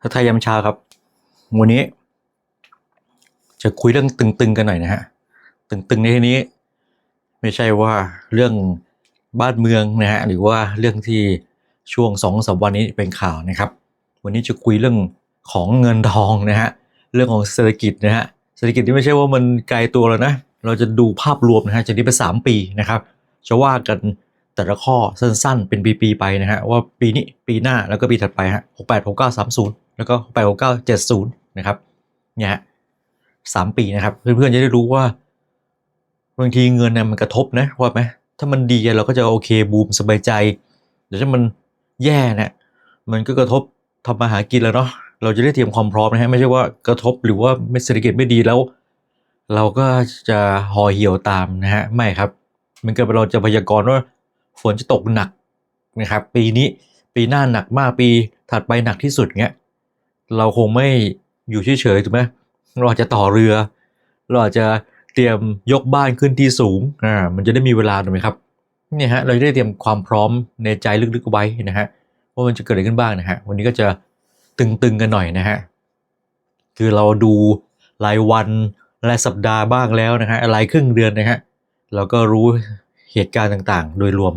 ทักทายยามเช้าครับ วันนี้ จะคุยเรื่องตึงๆกันหน่อยนะฮะ ตึงๆในที่นี้ ไม่ใช่ว่าเรื่องบ้านเมืองนะฮะหรือว่าเรื่องที่ช่วงสองสามวันนี้เป็นข่าวนะครับ วันนี้จะคุยเรื่องของเงินทองนะฮะเรื่องของเศรษฐกิจนะฮะเศรษฐกิจที่ไม่ใช่ว่ามันไกลตัวแล้วนะ เราจะดูภาพรวมนะฮะจากนี้ไปสามปีนะครับ จะว่ากัน แต่ละข้อสั้นๆ เป็นปีๆไปนะฮะว่าปีนี้ปีหน้าแล้วก็ปีถัดไปฮะหกแปดหกเก้าสามศูนย์แล้วก็หกแปดหกเก้าเจ็ดศูนย์นะครับเนี่ยฮะสามปีนะครับ เพื่อนๆจะได้รู้ว่าบางทีเงินเนี่ยมันกระทบนะว่าไหมถ้ามันดีเราก็จะโอเคบูมสบายใจแต่ถ้ามันแย่เนี่ยมันก็กระทบทำมาหากินแล้วเนาะเราจะได้เตรียมความพร้อมนะฮะไม่ใช่ว่ากระทบหรือว่าเศรษฐกิจไม่ดีแล้ว เราก็จะห่อเหี่ยวตามนะฮะไม่ครับ มันเกิดเราจะพยากรณ์ว่า ฝนจะตกหนักนะครับ ปีนี้ปีหน้าหนักมากปีถัดไปหนักที่สุดเงี้ยเราคงไม่อยู่เฉยๆถูกไหมเราอาจจะต่อเรือ เราอาจจะเตรียมยกบ้านขึ้นที่สูงอ่ามันจะได้มีเวลาถูกไหมครับเนี่ยฮะเราจะได้เตรียมความพร้อมในใจลึกๆไว้นะฮะว่ามันจะเกิดอะไรขึ้นบ้างนะฮะวันนี้ก็จะตึงๆกันหน่อยนะฮะคือเราดูรายวันรายสัปดาห์บ้างแล้วนะฮะรายครึ่งเดือนนะฮะเราก็รู้ เหตุการณ์ต่างๆ โดยรวม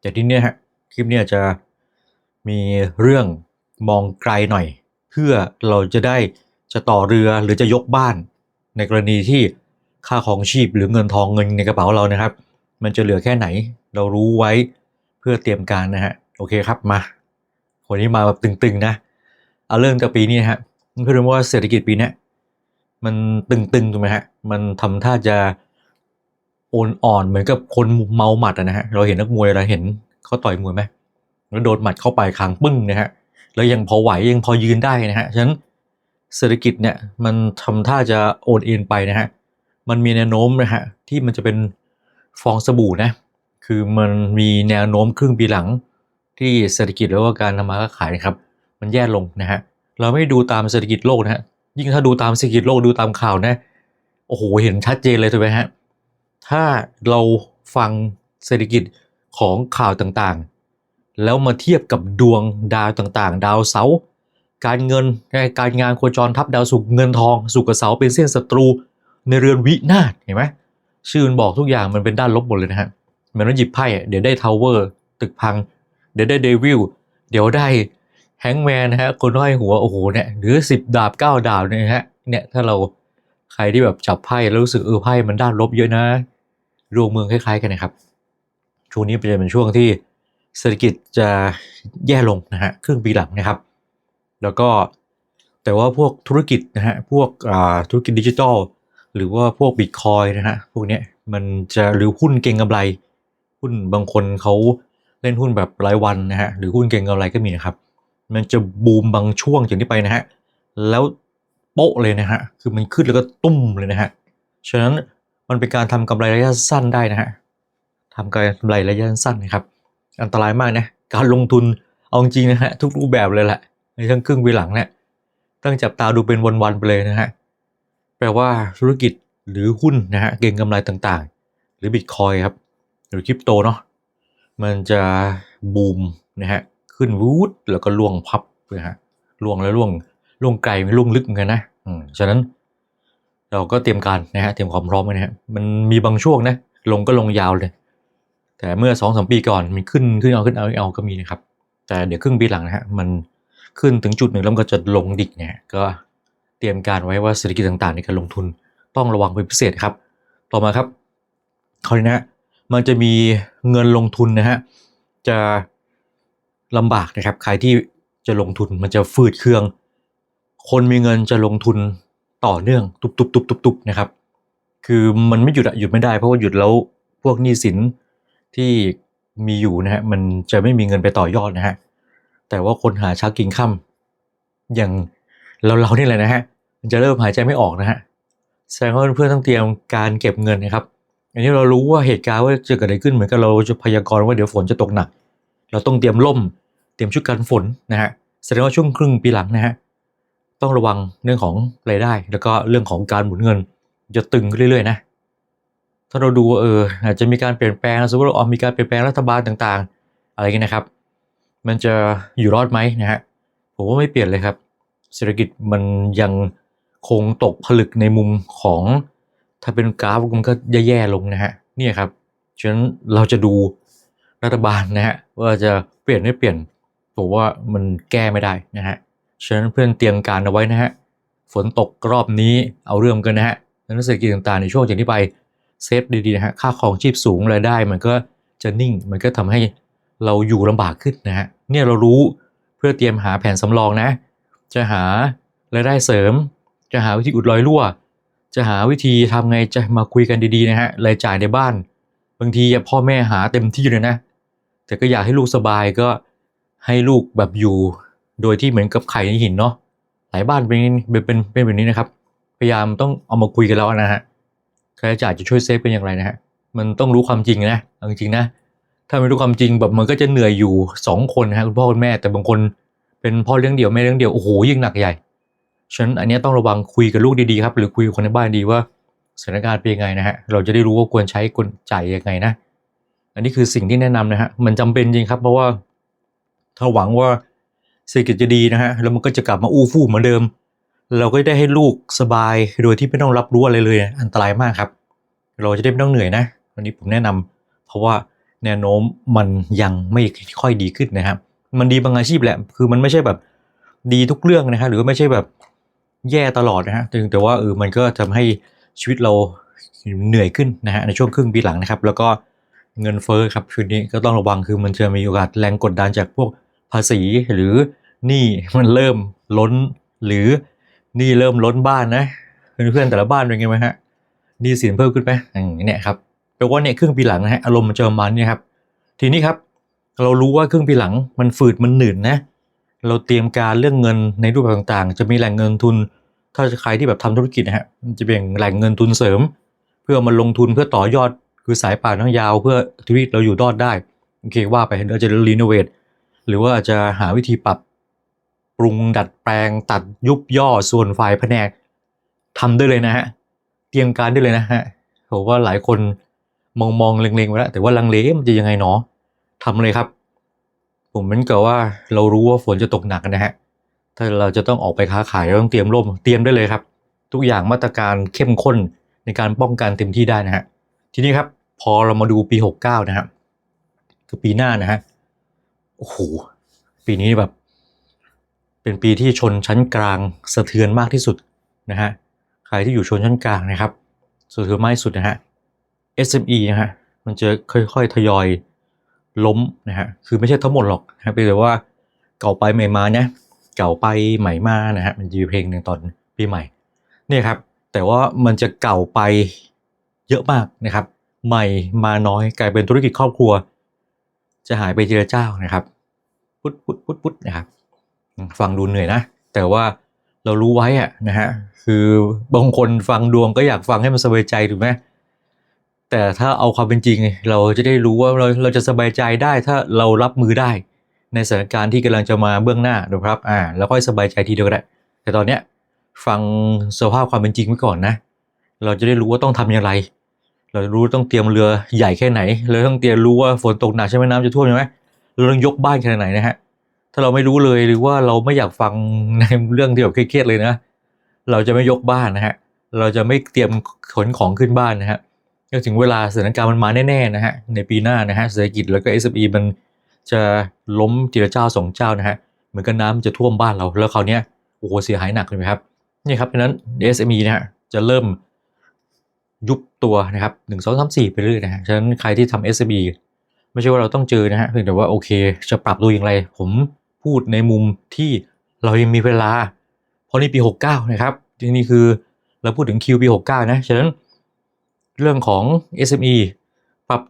แต่ที่เนี้ยฮะคลิปเนี้ยจะมีเรื่องมองไกลหน่อย เพื่อเราจะได้จะต่อเรือหรือจะยกบ้าน ในกรณีที่ค่าของชีพหรือเงินทองเงินในกระเป๋าเรานะครับ มันจะเหลือแค่ไหน เรารู้ไว้เพื่อเตรียมการนะฮะโอเคครับมาคนนี้มาแบบตึงๆนะเอาเรื่องจากปีนี้นะฮะเพื่อนๆว่าเศรษฐกิจปีนี้มันตึงๆถูกไหมฮะมันทำท่าจะ โอนอ่อนเหมือนกับคนเมาหมัดนะฮะ เราเห็นนักมวยเราเห็นเขาต่อยมวยไหมแล้วโดนหมัดเข้าไปคางปึ้งนะฮะ แล้วยังพอไหวยังพอยืนได้นะฮะ ฉะนั้นเศรษฐกิจเนี่ยมันทำท่าจะโอนเอ็นไปนะฮะ มันมีแนวโน้มนะฮะที่มันจะเป็นฟองสบู่นะ คือมันมีแนวโน้มครึ่งปีหลังที่เศรษฐกิจแล้วก็การทำมาค้าขายครับ มันแย่ลงนะฮะ เราไม่ดูตามเศรษฐกิจโลกนะฮะ ยิ่งถ้าดูตามเศรษฐกิจโลกดูตามข่าวนะ โอ้โห เห็นชัดเจนเลยถูกไหมฮะ ถ้าเราฟังเศรษฐกิจของข่าวต่างๆ แล้วมาเทียบกับดวงดาวต่างๆ ดาวเสาร์การเงินการงานโคจรทับดาวศุกร์เงินทองศุกร์กับเสาร์เป็นเส้นศัตรูในเรือนวินาศเห็นไหมชื่อมันบอกทุกอย่างมันเป็นด้านลบหมดเลยนะฮะมือนว่าหยิบไพ่เดี๋ยวได้ทาวเวอร์ตึกพัง เดี๋ยวได้เดวิลเดี๋ยวได้แฮงแมนนะฮะคนห้อยหัวโอ้โหเนี่ยหรือสิบดาบเก้าดาบเนี่ยฮะเนี่ยถ้าเรา ใครที่แบบจับไพ่แล้วรู้สึกเออไพ่มันด้านลบเยอะนะดวงเมืองคล้าย ๆ กันนะครับ ช่วงนี้จะเป็นช่วงที่เศรษฐกิจจะแย่ลงนะฮะครึ่งปีหลังนะครับ แล้วก็แต่ว่าพวกธุรกิจนะฮะพวกธุรกิจดิจิทัลหรือว่าพวกบิตคอยนะฮะพวกเนี้ยมันจะหรือหุ้นเก่งกำไร หุ้นบางคนเขาเล่นหุ้นแบบรายวันนะฮะหรือหุ้นเก่งกำไรก็มีนะครับ มันจะบูมบางช่วงจากนี้ไปนะฮะแล้ว โป๊ะเลยนะฮะ คือมันขึ้นแล้วก็ตุ้มเลยนะฮะ ฉะนั้นมันเป็นการทำกำไรระยะสั้นได้นะฮะทำกำไรระยะสั้นนะครับ อันตรายมากนะ การลงทุนเอาจริงนะฮะทุกรูปแบบเลยแหละ ในทั้งครึ่งปีหลังเนี่ยต้องจับตาดูเป็นวันๆไปเลยนะฮะ แปลว่าธุรกิจหรือหุ้นนะฮะเก็งกำไรต่างๆ หรือบิตคอยครับ หรือคริปโตเนาะ มันจะบูมนะฮะ ขึ้นวูดแล้วก็ล่วงพับนะฮะล่วงแล้วล่วง ล่วงไกลไม่ล่วงลึกเหมือนกันนะอืมฉะนั้นเราก็เตรียมการนะฮะเตรียมความพร้อมไว้นะฮะมันมีบางช่วงนะลงก็ลงยาวเลย แต่เมื่อสองสามปีก่อนมันขึ้นขึ้นเอาขึ้นเอาขึ้นเอาก็มีนะครับ แต่เดี๋ยวครึ่งปีหลังนะฮะมันขึ้นถึงจุดหนึ่งแล้วมันก็จะลงดิกเนี่ยก็เตรียมการไว้ว่าเศรษฐกิจต่างๆ ในการลงทุนต้องระวังเป็นพิเศษครับ ต่อมาครับคราวนี้นะมันจะมีเงินลงทุนนะฮะจะลำบากนะครับ ใครที่จะลงทุนมันจะฟืดเครื่อง คนมีเงินจะลงทุนต่อเนื่องตุบๆๆๆนะครับ คือมันไม่หยุดอะหยุดไม่ได้ เพราะว่าหยุดแล้วพวกหนี้สินที่มีอยู่นะฮะมันจะไม่มีเงินไปต่อยอดนะฮะแต่ว่าคนหาเช้ากินค่ำอย่างเราเรานี่แหละนะฮะมันจะเริ่มหายใจไม่ออกนะฮะแสดงว่าเพื่อนต้องเตรียมการเก็บเงินนะครับอันนี้เรารู้ว่าเหตุการณ์ว่าจะเกิดอะไรขึ้นเหมือนกับเราจะพยากรณ์ว่าเดี๋ยวฝนจะตกหนัก เราต้องเตรียมร่ม เตรียมชุดกันฝนนะฮะแสดงว่าช่วงครึ่งปีหลังนะฮะ ต้องระวังเรื่องของรายได้ แล้วก็เรื่องของการหมุนเงิน จะตึงขึ้นเรื่อยๆนะถ้าเราดูเอออาจจะมีการเปลี่ยนแปลงสมมติว่าออมีการเปลี่ยนแปลงรัฐบาลต่างๆ อะไรเงี้ยนะครับ มันจะอยู่รอดไหมนะฮะผมว่าไม่เปลี่ยนเลยครับ เศรษฐกิจมันยังคงตกผลึกในมุมของ ถ้าเป็นกราฟมันก็แย่ๆลงนะฮะเนี่ยครับฉะนั้นเราจะดูรัฐบาลนะฮะว่าจะเปลี่ยนไม่เปลี่ยนผมว่ามันแก้ไม่ได้นะฮะ ฉะนั้นเพื่อนเตรียมการเอาไว้นะฮะ ฝนตกรอบนี้เอาเรื่องกันนะฮะนั้นเศรษฐกิจต่างๆในช่วงจากนี้ไปเซฟดีๆนะฮะ ค่าของชีพสูงรายได้ มันก็จะนิ่ง มันก็ทำให้เราอยู่ลำบากขึ้นนะฮะ เนี่ยเรารู้เพื่อเตรียมหาแผนสำรองนะ จะหารายได้เสริม จะหาวิธีอุดรอยรั่ว จะหาวิธีทำไงจะมาคุยกันดีๆนะฮะ รายจ่ายในบ้าน บางทีพ่อแม่หาเต็มที่เลยนะ แต่ก็อยากให้ลูกสบายก็ให้ลูกแบบอยู่ โดยที่เหมือนกับไข่ในหินเนาะหลายบ้านเป็นเป็นเป็นแบบนี้นะครับ พยายามต้องเอามาคุยกันแล้วนะฮะค่าใช้จ่ายจะช่วยเซฟเป็นอย่างไรนะฮะมันต้องรู้ความจริงนะจริงๆนะ ถ้าไม่รู้ความจริงแบบมันก็จะเหนื่อยอยู่สองคนนะฮะคุณพ่อคุณแม่แต่บางคนเป็นพ่อเลี้ยงเดี่ยวแม่เลี้ยงเดี่ยวโอ้โหยิ่งหนักใหญ่ฉะนั้นอันนี้ต้องระวังคุยกับลูกดีๆครับ หรือคุยกับคนในบ้านดีว่าสถานการณ์เป็นยังไงนะฮะเราจะได้รู้ว่าควรใช้กลจ่ายยังไงนะ อันนี้คือสิ่งที่แนะนำนะฮะมันจำเป็นจริงครับ เพราะว่าถ้าหวังว่า เศรษฐกิจจะดีนะฮะแล้วมันก็จะกลับมาอู้ฟู่เหมือนเดิม เราก็ได้ให้ลูกสบายโดยที่ไม่ต้องรับรู้อะไรเลยอันตรายมากครับ เราจะได้ไม่ต้องเหนื่อยนะวันนี้ผมแนะนำเพราะว่าแนวโน้มมันยังไม่ค่อยดีขึ้นนะครับ มันดีบางอาชีพแหละ คือมันไม่ใช่แบบดีทุกเรื่องนะฮะหรือว่าไม่ใช่แบบแย่ตลอดนะฮะแต่แต่ว่าเออมันก็ทำให้ชีวิตเราเหนื่อยขึ้นนะฮะในช่วงครึ่งปีหลังนะครับ แล้วก็เงินเฟ้อครับชุดนี้ก็ต้องระวังคือมันจะมีโอกาสแรงกดดันจากพวก ภาษีหรือหนี้มันเริ่มล้น หรือหนี้เริ่มล้นบ้านนะเพื่อนๆแต่ละบ้านเป็นไงไหมฮะหนี้สินเพิ่มขึ้นไหมอย่างเนี่ยครับแปลว่าเนี่ยครึ่งปีหลังนะฮะอารมณ์มันจะประมาณนี้ครับ ทีนี้ครับ เรารู้ว่าครึ่งปีหลังมันฝืดมันหนืดนะเราเตรียมการเรื่องเงินในรูปแบบต่างๆ จะมีแหล่งเงินทุน ถ้าใครที่แบบทำธุรกิจนะฮะมันจะเป็นแหล่งเงินทุนเสริม เพื่อมาลงทุนเพื่อต่อยอดคือสายป่านทั้งยาว เพื่อชีวิตเราอยู่รอดได้โอเคว่าไปเราจะรีโนเวท หรือว่าจะหาวิธีปรับปรุงดัดแปลงตัดยุบย่อส่วนฝ่ายแผนกทำได้เลยนะฮะเตรียมการได้เลยนะฮะผมว่าหลายคนมองมองเล็งๆไว้แล้วแต่ว่าลังเลมันจะยังไงเนาะทำเลยครับ ผมเหมือนกับว่าเรารู้ว่าฝนจะตกหนักนะฮะถ้าเราจะต้องออกไปค้าขายเราต้องเตรียมร่มเตรียมได้เลยครับ ทุกอย่างมาตรการเข้มข้นในการป้องกันเต็มที่ได้นะฮะทีนี้ครับพอเรามาดูปี 69 นะครับคือปีหน้านะฮะ โอ้โห ปีนี้แบบ เป็นปีที่ชนชั้นกลางสะเทือนมากที่สุดนะฮะ ใครที่อยู่ชนชั้นกลางนะครับสะเทือนมากที่สุดนะฮะ SME นะฮะ มันจะค่อยๆ ทยอยล้มนะฮะ คือไม่ใช่ทั้งหมดหรอกนะเป็นแต่ว่าเก่าไปใหม่มาเนี่ย เก่าไปใหม่มานะฮะ มันจะมีเพลงหนึ่งตอนปีใหม่ เนี่ยครับ แต่ว่ามันจะเก่าไปเยอะมากนะครับ ใหม่มาน้อยกลายเป็นธุรกิจครอบครัว จะหายไปทีละเจ้านะครับพุดพุดพุดพุดนะครับ ฟังดูเหนื่อยนะ แต่ว่าเรารู้ไว้อะนะฮะคือบางคนฟังดวงก็อยากฟังให้มันสบายใจถูกไหมแต่ถ้าเอาความเป็นจริง เราจะได้รู้ว่าเราเราจะสบายใจได้ถ้าเรารับมือได้ ในสถานการณ์ที่กำลังจะมาเบื้องหน้านะครับอ่าแล้วค่อยสบายใจทีเดียวก็ได้ แต่ตอนเนี้ยฟังสภาพความเป็นจริงไว้ก่อนนะ เราจะได้รู้ว่าต้องทำอย่างไร เรารู้ต้องเตรียมเรือใหญ่แค่ไหนเราต้องเตรียมรู้ว่าฝนตกหนักใช่ไหมน้ำจะท่วมใช่ไหมเราต้องยกบ้านขนาดไหนนะฮะถ้าเราไม่รู้เลยหรือว่าเราไม่อยากฟังในเรื่องที่แบบเครียดเลยนะ เราจะไม่ยกบ้านนะฮะเราจะไม่เตรียมขนของขึ้นบ้านนะฮะก็ถึงเวลาสถานการณ์มันมาแน่ๆนะฮะในปีหน้านะฮะเศรษฐกิจแล้วก็ SME มันจะล้มทีละเจ้าสองเจ้านะฮะเหมือนกับน้ำจะท่วมบ้านเราแล้วคราวนี้โอ้โหเสียหายหนักเลยครับนี่ครับเพราะฉะนั้น SME นะฮะจะเริ่ม ยุบตัวนะครับหนึ่งสองสามสี่ไปเรื่อยนะฮะฉะนั้นใครที่ทำ SME ไม่ใช่ว่าเราต้องเจอนะฮะเพียงแต่ว่าโอเค จะปรับตัวอย่างไร ผมพูดในมุมที่เรายังมีเวลา เพราะนี่ปี 69 นะครับทีนี้คือเราพูดถึง Q ปี 69 นะ ฉะนั้นเรื่องของ SME ปรับ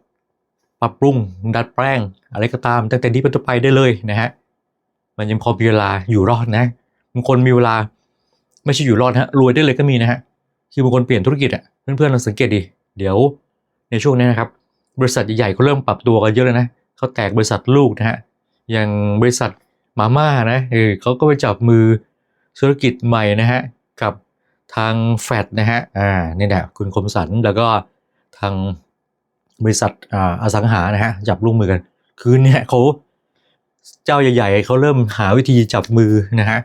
ปรับปรุง ดัดแปลง อะไรก็ตาม ตั้งแต่นี้เป็นต้นไปได้เลยนะฮะ มันยังพอมีเวลาอยู่รอดนะบางคนมีเวลาไม่ใช่อยู่รอดฮะรวยได้เลยก็มีนะฮะ คือบางคนเปลี่ยนธุรกิจอะเพื่อนๆลองสังเกตดิเดี๋ยวในช่วงนี้นะครับ บริษัทใหญ่ๆเขาเริ่มปรับตัวกันเยอะเลยนะเขาแตกบริษัทลูกนะฮะอย่างบริษัทมาม่านะเออเขาก็ไปจับมือธุรกิจใหม่นะฮะกับทางแฟดนะฮะอ่านี่แหละคุณคมสันแล้วก็ทางบริษัทอ่าอสังหานะฮะจับร่วมมือกัน คือเนี่ยเขาเจ้าใหญ่ๆเขาเริ่มหาวิธีจับมือนะฮะ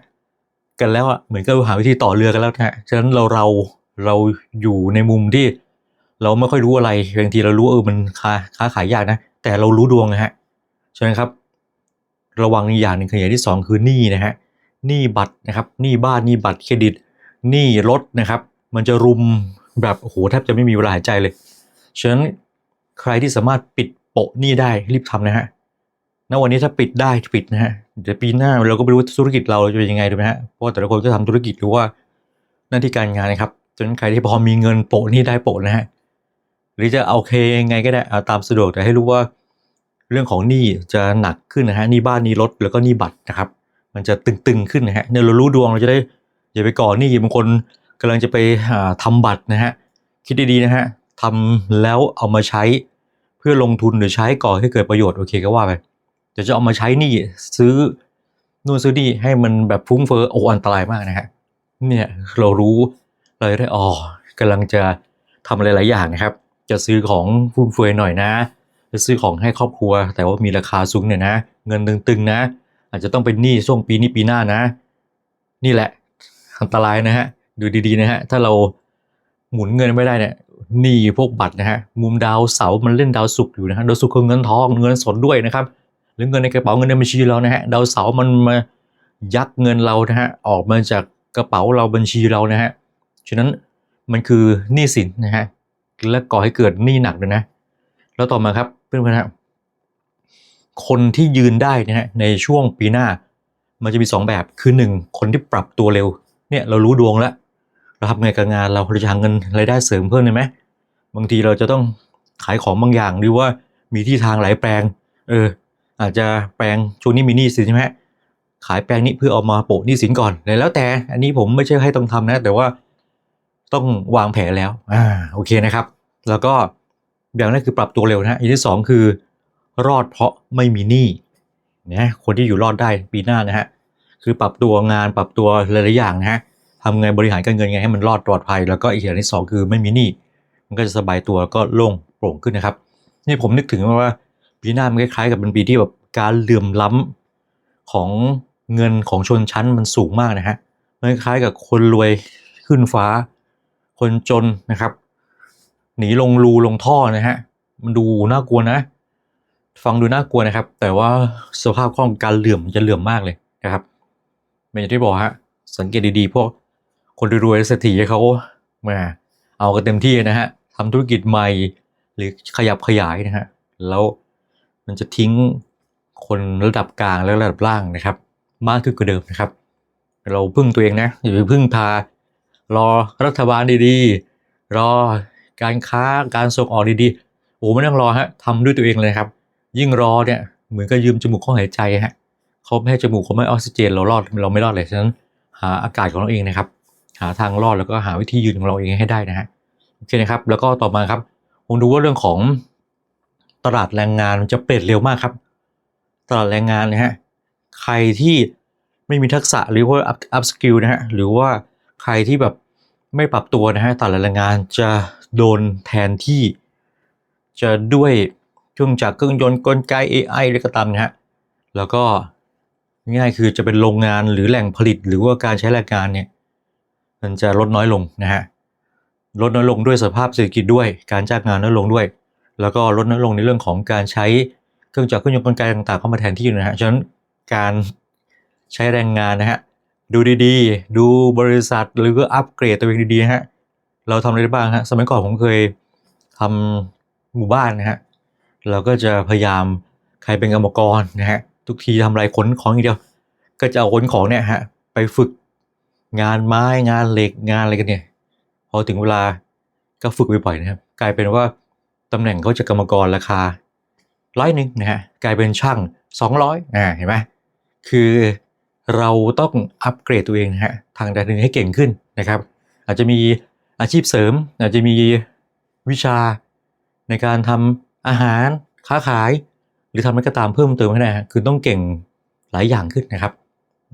กันแล้วอะเหมือนกับหาวิธีต่อเรือกันแล้วนะฮะฉะนั้นเราเรา เราอยู่ในมุมที่ เราไม่ค่อยรู้อะไรบางทีเรารู้เออมันค้าค้าขายยากนะ แต่เรารู้ดวงนะฮะฉะนั้นครับ ระวังอีกอย่างหนึ่งคืออย่างที่สองคือหนี้นะฮะหนี้บัตรนะครับหนี้บ้านหนี้บัตรเครดิตหนี้รถนะครับ มันจะรุมแบบโอ้โหแทบจะไม่มีเวลาหายใจเลยฉะนั้นใครที่สามารถปิดโปะหนี้ได้รีบทำนะฮะณวันนี้ถ้าปิดได้ปิดนะฮะเดี๋ยวปีหน้าเราก็ไม่รู้ธุรกิจเราจะเป็นยังไงถูกไหมฮะเพราะแต่ละคนก็ทำธุรกิจหรือว่าหน้าที่การงานนะครับ ฉะนั้นใครที่พอมีเงินโปะนี้ได้โปะนะฮะหรือจะเอาเคยังไงก็ได้เอาตามสะดวกแต่ให้รู้ว่าเรื่องของหนี้จะหนักขึ้นนะฮะหนี้บ้านหนี้รถแล้วก็หนี้บัตรนะครับ มันจะตึงๆขึ้นนะฮะเนี่ยเรารู้ดวงเราจะได้อย่าไปก่อหนี้บางคนกำลังจะไปหาทำบัตรนะฮะคิดดีๆนะฮะทำแล้วเอามาใช้เพื่อลงทุนหรือใช้ก่อให้เกิดประโยชน์โอเคก็ว่าไปเดี๋ยวจะเอามาใช้หนี่ซื้อนู่นซื้อนี่ให้มันแบบฟุ้งเฟ้อโอ้อันตรายมากนะฮะเนี่ยเรารู้ เราจะได้อ๋อกำลังจะทำอะไรหลายอย่างนะครับ จะซื้อของฟุ่มเฟือยหน่อยนะ จะซื้อของให้ครอบครัว แต่ว่ามีราคาสูงเนี่ยนะ เงินตึงๆนะ อาจจะต้องเป็นหนี้ช่วงปีนี้ปีหน้านะ นี่แหละอันตรายนะฮะดูดีๆนะฮะถ้าเราหมุนเงินไม่ได้เนี่ยหนี้พวกบัตรนะฮะมุมดาวเสามันเล่นดาวศุกอยู่นะฮะดาวศุกคือเงินทองเงินสดด้วยนะครับหรือเงินในกระเป๋าเงินในบัญชีเรานะฮะดาวเสามันมายักเงินเรานะฮะออกมาจากกระเป๋าเราบัญชีเรานะฮะ ฉะนั้นมันคือหนี้สินนะฮะและก่อให้เกิดหนี้หนักเลยนะ แล้วต่อมาครับเพื่อนๆครับคนที่ยืนได้นะฮะในช่วงปีหน้า มันจะมีสองแบบคือหนึ่งคนที่ปรับตัวเร็ว เนี่ยเรารู้ดวงแล้ว เราทำไงกับงานเราเราจะหาเงินรายได้เสริมเพิ่มได้ไหมบางทีเราจะต้องขายของบางอย่างหรือว่ามีที่ทางหลายแปลง เออ อาจจะแปลงช่วงนี้มีหนี้สินใช่ไหมขายแปลงนี้เพื่อเอามาโปะหนี้สินก่อนแล้วแต่ อันนี้ผมไม่ใช่ให้ต้องทำนะ แต่ว่า ต้องวางแผนแล้วอ่าโอเคนะครับ แล้วก็อย่างแรกคือปรับตัวเร็วนะฮะอย่างที่สองคือ รอดเพราะไม่มีหนี้นะคนที่อยู่รอดได้ปีหน้านะฮะคือปรับตัวงานปรับตัวหลายๆอย่างนะฮะทำไงบริหารการเงินไงให้มันรอดปลอดภัย แล้วก็อีกอย่างที่สองคือไม่มีหนี้มันก็จะสบายตัวแล้วก็โล่งโปร่งขึ้นนะครับนี่ผมนึกถึงว่าปีหน้ามันคล้ายๆกับเป็นปีที่แบบการเหลื่อมล้ำของเงินของชนชั้นมันสูงมากนะฮะมันคล้ายๆกับคนรวยขึ้นฟ้า คนจนนะครับ หนีลงรูลงท่อนะฮะมันดูน่ากลัวนะ ฟังดูน่ากลัวนะครับ แต่ว่าสภาพของการเหลื่อมจะเหลื่อมมากเลยนะครับเป็นอย่างที่บอกฮะสังเกตดีๆพวกคนรวยๆเศรษฐีเขามาเอากันเต็มที่นะฮะทำธุรกิจใหม่หรือขยับขยายนะฮะแล้วมันจะทิ้งคนระดับกลางและระดับล่างนะครับ มากขึ้นกว่าเดิมนะครับ เราพึ่งตัวเองนะอย่าไปพึ่งพา รอรัฐบาลดีๆ รอการค้าการส่งออกดีๆ โอ้ไม่ต้องรอฮะทำด้วยตัวเองเลยครับ ยิ่งรอเนี่ยเหมือนกับยืมจมูกเขาหายใจฮะเขาไม่ให้จมูกเขาไม่ออกซิเจนเรารอดเราไม่รอดเลยฉะนั้นหาอากาศของเราเองนะครับ หาทางรอดแล้วก็หาวิธียืนของเราเองให้ได้นะฮะโอเคนะครับ แล้วก็ต่อมาครับผมดูว่าเรื่องของตลาดแรงงานมันจะเปลี่ยนเร็วมากครับ ตลาดแรงงานนะฮะใครที่ไม่มีทักษะหรือว่า up up skill นะฮะหรือว่า ใครที่แบบไม่ปรับตัวนะฮะตลาดแรงงานจะโดนแทนที่ จะด้วยเครื่องจักรเครื่องยนต์กลไก AI อะไรก็ตามนะฮะแล้วก็ง่ายคือจะเป็นโรงงานหรือแหล่งผลิตหรือว่าการใช้แรงงานเนี่ยมันจะลดน้อยลงนะฮะลดน้อยลงด้วยสภาพเศรษฐกิจด้วย การจ้างงานน้อยลงด้วย แล้วก็ลดน้อยลงในเรื่องของการใช้เครื่องจักรเครื่องยนต์กลไกต่างๆเข้ามาแทนที่นะฮะฉะนั้นการใช้แรงงานนะฮะ ดูดีๆ ดูบริษัทหรือว่าอัปเกรดตัวเองดีๆฮะ เราทำอะไรได้บ้างฮะ สมัยก่อนผมเคยทำหมู่บ้านนะฮะ เราก็จะพยายามใครเป็นกรรมกรนะฮะ ทุกทีทำอะไรขนของอย่างเดียว ก็จะเอาขนของเนี่ยฮะ ไปฝึกงานไม้งานเหล็กงานอะไรกันเนี่ย พอถึงเวลาก็ฝึกบ่อยๆนะครับ กลายเป็นว่าตำแหน่งเขาจะกรรมกรราคาร้อยหนึ่งนะฮะ กลายเป็นช่างสองร้อยอ่าเห็นไหมคือ เราต้องอัปเกรดตัวเองนะฮะทางใดหนึ่งให้เก่งขึ้นนะครับ อาจจะมีอาชีพเสริม อาจจะมีวิชาในการทำอาหารค้าขาย หรือทำอะไรก็ตามเพิ่มเติมให้ได้ฮะคือต้องเก่งหลายอย่างขึ้นนะครับ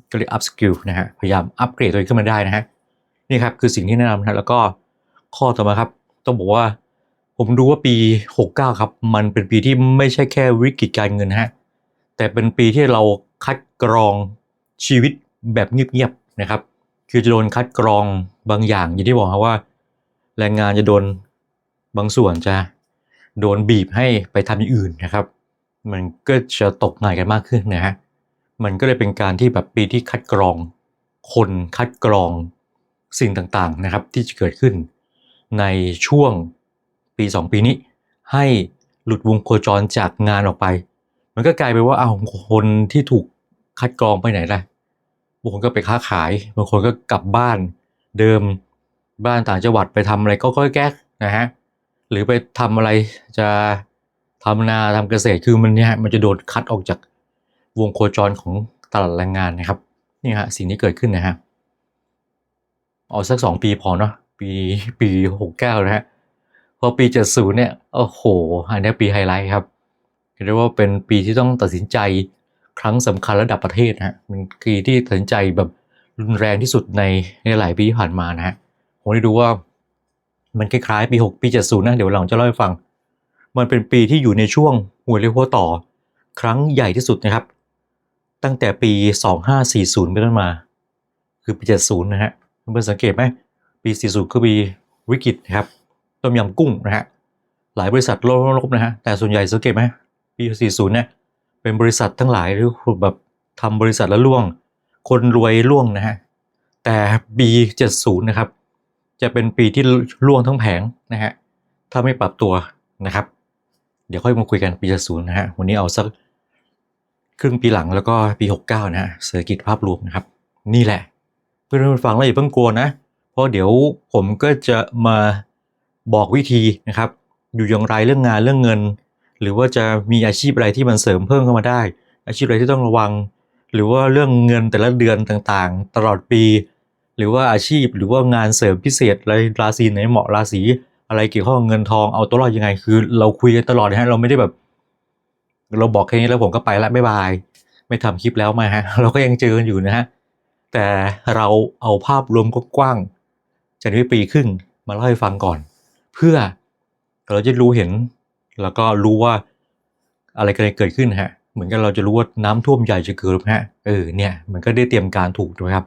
ก็เรียก up skill นะฮะพยายามอัปเกรดตัวเองขึ้นมาได้นะฮะนี่ครับคือสิ่งที่แนะนำนะแล้วก็ข้อต่อมาครับ ต้องบอกว่าผมดูว่าปี 69 ครับ มันเป็นปีที่ไม่ใช่แค่วิกฤตการเงินฮะแต่เป็นปีที่เราคัดกรอง ชีวิตแบบเงียบๆนะครับ คือจะโดนคัดกรองบางอย่างอย่างที่บอกครับว่า แรงงานจะโดนบางส่วนจะโดนบีบให้ไปทำอย่างอื่นนะครับ มันก็จะตกงานกันมากขึ้นนะฮะมันก็เลยเป็นการที่แบบปีที่คัดกรอง คนคัดกรองสิ่งต่างๆนะครับ ที่จะเกิดขึ้น ในช่วงปี 2 ปีนี้ ให้หลุดวงโคจรจากงานออกไป มันก็กลายเป็นว่าเอาคนที่ถูกคัดกรองไปไหนล่ะ บางคนก็ไปค้าขาย บางคนก็กลับบ้านเดิมบ้านต่างจังหวัดไปทำอะไรก็ก็แก๊กนะฮะหรือไปทำอะไรจะทำนาทำเกษตรคือมันเนี่ยมันจะโดนคัดออกจากวงโคจรของตลาดแรงงานนะครับนี่ฮะสิ่งที่เกิดขึ้นนะฮะเอาสักสองปีพอเนาะปีปีหกเก้านะฮะพอปีเจ็ดศูนย์เนี่ยโอ้โหอันนี้ปีไฮไลท์ครับเรียกว่าเป็นปีที่ต้องตัดสินใจ ครั้งสำคัญระดับประเทศนะฮะเป็นปีที่ตัดสินใจแบบรุนแรงที่สุดในในหลายปีที่ผ่านมานะฮะผมได้ดูว่ามันคล้ายๆปี 6 ปี 70 นะ เดี๋ยวเราจะเล่าให้ฟัง มันเป็นปีที่อยู่ในช่วงหัวเรียวหัวต่อ ครั้งใหญ่ที่สุดนะครับ ตั้งแต่ปี 2540 เป็นต้นมา คือปี 70 นะฮะเพื่อนสังเกตไหมปี 40 คือปีวิกฤตนะครับต้มยำกุ้งนะฮะหลายบริษัทลบนะฮะแต่ส่วนใหญ่สังเกตไหมปี 40 เนี่ย เป็นบริษัททั้งหลายที่แบบทำบริษัทแล้วล่วง คนรวยล่วงนะฮะ แต่ปี70 นะครับ จะเป็นปีที่ล่วงทั้งแผงนะฮะ ถ้าไม่ปรับตัวนะครับ เดี๋ยวค่อยมาคุยกันปีจะศูนย์นะฮะ วันนี้เอาสักครึ่งปีหลังแล้วก็ปี69นะฮะ เศรษฐกิจภาพรวมนะครับ นี่แหละ เพื่อนๆฟังแล้วอย่าเพิ่งกลัวนะ เพราะเดี๋ยวผมก็จะมาบอกวิธีนะครับ อยู่อย่างไรเรื่องงานเรื่องเงิน หรือว่าจะมีอาชีพอะไรที่มันเสริมเพิ่มเข้ามาได้ อาชีพอะไรที่ต้องระวัง หรือว่าเรื่องเงินแต่ละเดือนต่างๆ ตลอดปี หรือว่าอาชีพหรือว่างานเสริมพิเศษอะไรราศีไหนเหมาะราศีอะไรเกี่ยวข้องกับเงินทองเอาตัวรอดยังไงคือ เราคุยกันตลอดนะฮะเราไม่ได้แบบ เราบอกแค่นี้แล้วผมก็ไปละบ๊ายบาย ไม่ทำคลิปแล้วมาฮะเราก็ยังเจอกันอยู่นะฮะแต่เราเอาภาพรวมกว้างจากนี้ปีครึ่งมาเล่าให้ฟังก่อน เพื่อเราจะรู้เห็น แล้วก็รู้ว่าอะไรกันเกิดขึ้นฮะ เหมือนกันเราจะรู้ว่าน้ำท่วมใหญ่จะเกิดฮะ เออ เนี่ย มันก็ได้เตรียมการถูกถูกไหมครับ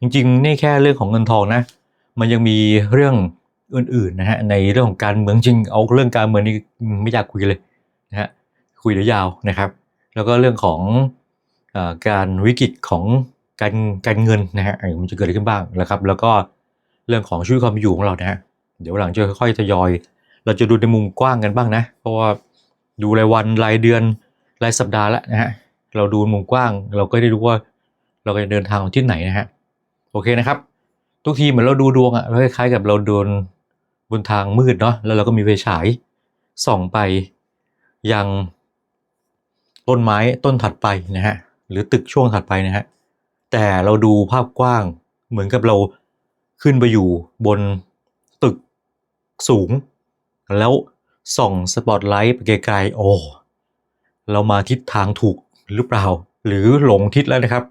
จริงๆ นี่แค่เรื่องของเงินทองนะ มันยังมีเรื่องอื่นๆนะฮะ ในเรื่องของการเมืองจริง เอาเรื่องการเมืองนี่ไม่อยากคุยเลยนะฮะ คุยเดี๋ยวยาวนะครับ แล้วก็เรื่องของอการวิกฤตของการการเงินนะฮะ มันจะเกิดอะไรขึ้นบ้างนะครับ แล้วก็เรื่องของชีวิตความอยู่ของเรานะฮะ เดี๋ยวหลังจะค่อยๆทยอย เราจะดูในมุมกว้างกันบ้างนะ เพราะว่าดูรายวันรายเดือนรายสัปดาห์แล้วนะฮะเราดูมุมกว้าง เราก็ได้รู้ว่าเราจะเดินทางที่ไหนนะฮะโอเคนะครับ ทุกทีเหมือนเราดูดวงอะคล้ายๆกับเราเดินบนทางมืดเนาะแล้วเราก็มีไฟฉายส่องไปยังต้นไม้ต้นถัดไปนะฮะหรือตึกช่วงถัดไปนะฮะแต่เราดูภาพกว้างเหมือนกับเราขึ้นไปอยู่บนตึกสูง แล้วส่องสปอตไลท์ไปไกลๆโอ้เรามาทิศทางถูกหรือเปล่า หรือหลงทิศแล้วนะครับ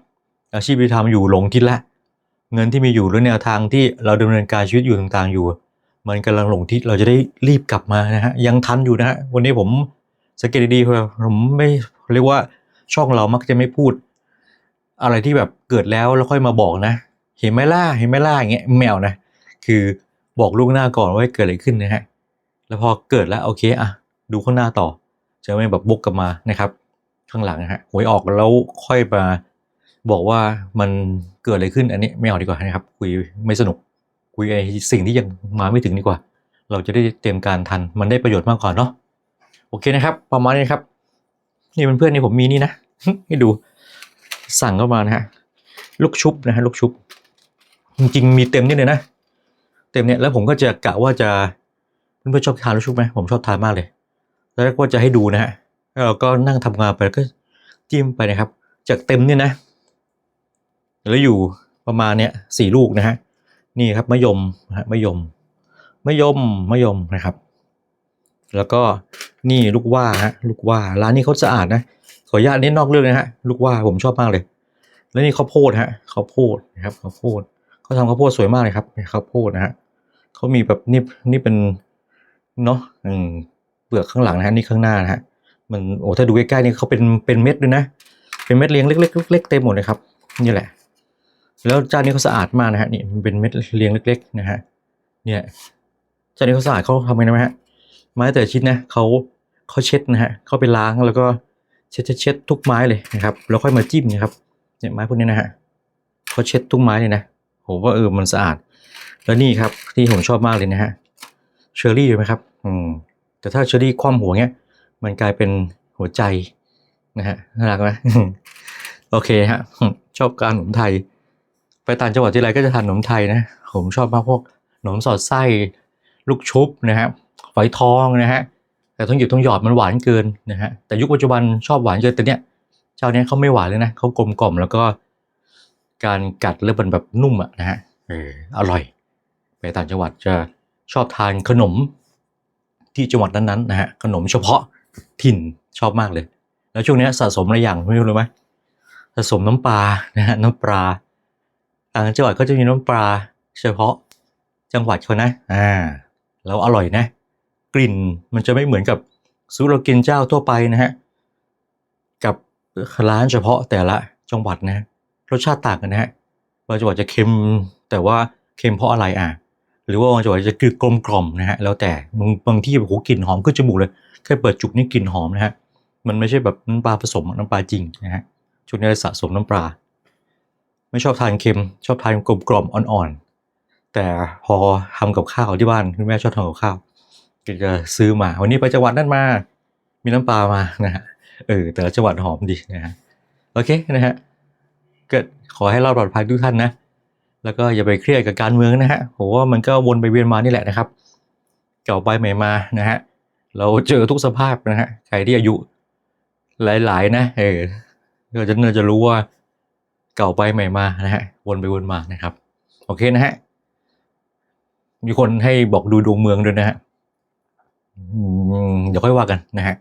อาชีพที่ทำอยู่หลงทิศแล้วเงินที่มีอยู่หรือแนวทางที่เราดำเนินการชีวิตอยู่ต่างๆอยู่ มันกำลังหลงทิศเราจะได้รีบกลับมานะฮะยังทันอยู่นะฮะวันนี้ผมสังเกตดีๆครับผมไม่เรียกว่าช่องเรามักจะไม่พูด อะไรที่แบบเกิดแล้วแล้วค่อยมาบอกนะ เห็นไหมล่ะเห็นไหมล่ะอย่างเงี้ยแมวนะ คือบอกล่วงหน้าก่อนว่าเกิดอะไรขึ้นนะฮะ แล้วพอเกิดแล้วโอเคอะดูข้างหน้าต่อ จะไม่แบบบุกกลับมานะครับ ข้างหลังฮะหวยออกแล้วค่อยมาบอกว่ามันเกิดอะไรขึ้นอันนี้ไม่เอาดีกว่านะครับ คุยไม่สนุก คุยไอ้สิ่งที่ยังมาไม่ถึงดีกว่า เราจะได้เตรียมการทันมันได้ประโยชน์มากกว่าเนาะโอเคนะครับ ประมาณนี้ครับ นี่เป็นเพื่อนนี่ผมมีนี่นะให้ดูสั่งเข้ามานะฮะลูกชุบนะฮะลูกชุบ จริงๆมีเต็มนี่เลยนะ เต็มเนี่ยแล้วผมก็จะกะว่าจะ เพื่อนๆชอบทานลูกชุบไหมผมชอบทานมากเลยแล้วก็จะให้ดูนะฮะเราก็นั่งทำงานไปแล้วก็จิ้มไปนะครับ จากเต็มเนี่ยนะแล้วอยู่ประมาณเนี้ยสี่ลูกนะฮะนี่ครับมะยมฮะมะยมมะยมมะยมนะครับ แล้วก็นี่ลูกว่าฮะลูกว่าร้านนี้เขาสะอาดนะขออนุญาตนี่นอกเรื่องนะฮะลูกว่าผมชอบมากเลย แล้วนี่ข้าวโพดฮะข้าวโพดนะครับข้าวโพดเขาทำข้าวโพดสวยมากเลยครับข้าวโพดนะฮะเขามีแบบนี่นี่เป็น เนาะอืมเปลือกข้างหลังนะฮะนี่ข้างหน้านะฮะมันโอ้ถ้าดูใกล้ๆนี่เขาเป็นเป็นเม็ดด้วยนะ เป็นเม็ดเลี้ยงเล็กๆเล็กๆเต็มหมดเลยครับนี่แหละ แล้วจานนี้เขาสะอาดมากนะฮะนี่มันเป็นเม็ดเรียงเล็ก ๆ นะฮะเนี่ยจานนี้เขาสะอาดเขาทำไงนะฮะไม้แต่ชิ้นนะเขาเขาเช็ดนะฮะเขาไปล้างแล้วก็เช็ดเช็ดเช็ดทุกไม้เลยนะครับแล้วค่อยมาจิ้มนะครับเนี่ยไม้พวกนี้นะฮะเขาเช็ดทุกไม้เลยนะผมว่าเออมันสะอาด แล้วนี่ครับที่ผมชอบมากเลยนะฮะเชอร์รี่เห็นไหมครับ อืมแต่ถ้าเชอรี่คว่ำหัวเงี้ย มันกลายเป็นหัวใจนะฮะน่ารักไหมโอเคฮะชอบการขนมไทย ไปต่างจังหวัดที่ไรก็จะทานขนมไทยนะผมชอบมากพวกขนมสอดไส้ลูกชุบนะฮะฝอยทองนะฮะแต่ต้องหยิบต้องหยอดมันหวานเกินนะฮะแต่ยุคปัจจุบันชอบหวานเกินแต่เนี้ยเจ้าเนี้ยเขาไม่หวานเลยนะเขากลมกล่อมแล้วก็การกัดแล้วมันแบบนุ่มอะนะฮะเอออร่อย ไปต่างจังหวัดจะชอบทานขนม ที่จังหวัดนั้นๆนะฮะขนมเฉพาะถิ่นชอบมากเลย แล้วช่วงนี้สะสมอะไรอย่างไม่รู้เลยไหมสะสมน้ำปลานะฮะน้ำปลาต่างจังหวัดก็จะมีน้ำปลาเฉพาะจังหวัดเขานะอ่าแล้วอร่อยนะ กลิ่นมันจะไม่เหมือนกับซื้อเรากินเจ้าทั่วไปนะฮะกับร้านเฉพาะแต่ละจังหวัดนะรสชาติต่างกันนะฮะบางจังหวัดจะเค็มแต่ว่าเค็มเพราะอะไรอะ หรือว่าบางจังหวัดจะกลืกลมกล่อมนะฮะแล้วแต่บางบางที่แบบโหกลิ่นหอมขึ้นจมูกเลยแค่เปิดจุกนี่กลิ่นหอมนะฮะมันไม่ใช่แบบน้ำปลาผสมน้ำปลาจริงนะฮะช่วงนี้สะสมน้ำปลา ไม่ชอบทานเค็ม ชอบทานกลมกล่อมอ่อนๆแต่พอทำกับข้าวที่บ้านคุณแม่ชอบทำกับข้าวก็จะซื้อมา วันนี้ไปจังหวัดนั้นมา มีน้ำปลามานะฮะเออแต่ละจังหวัดหอมดีนะฮะโอเคนะฮะก็ขอให้เราปลอดภัยทุกท่านนะ แล้วก็อย่าไปเครียดกับการเมืองนะฮะผมว่ามันก็วนไปเวียนมานี่แหละนะครับ เก่าไปใหม่มานะฮะเราเจอทุกสภาพนะฮะใครที่อายุหลาย ๆ นะเออก็จะน่าจะรู้ว่าเก่าไปใหม่มานะฮะวนไปวนมานะครับ โอเคนะฮะมีคนให้บอกดูดวงเมืองด้วยนะฮะอืมเดี๋ยวค่อยว่ากันนะฮะ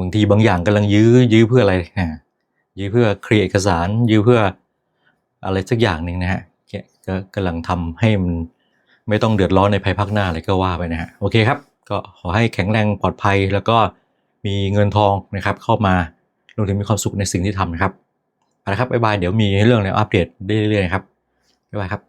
บางทีบางอย่างกำลังยื้อยื้อเพื่ออะไรนะยื้อเพื่อเคลียร์เอกสาร ยื้อเพื่อ อะไรสักอย่างหนึ่งนะฮะกก็กำลังทำให้มันไม่ต้องเดือดร้อนในภายภาคหน้าอะไรก็ว่าไปนะฮะโอเคครับ ก็ขอให้แข็งแรงปลอดภัย แล้วก็มีเงินทองนะครับเข้ามารวมถึงมีความสุขในสิ่งที่ทำนะครับเอาละครับบ๊ายบายเดี๋ยวมีเรื่องอะไรอัปเดตได้เรื่อยๆนะครับบ๊ายบายครับ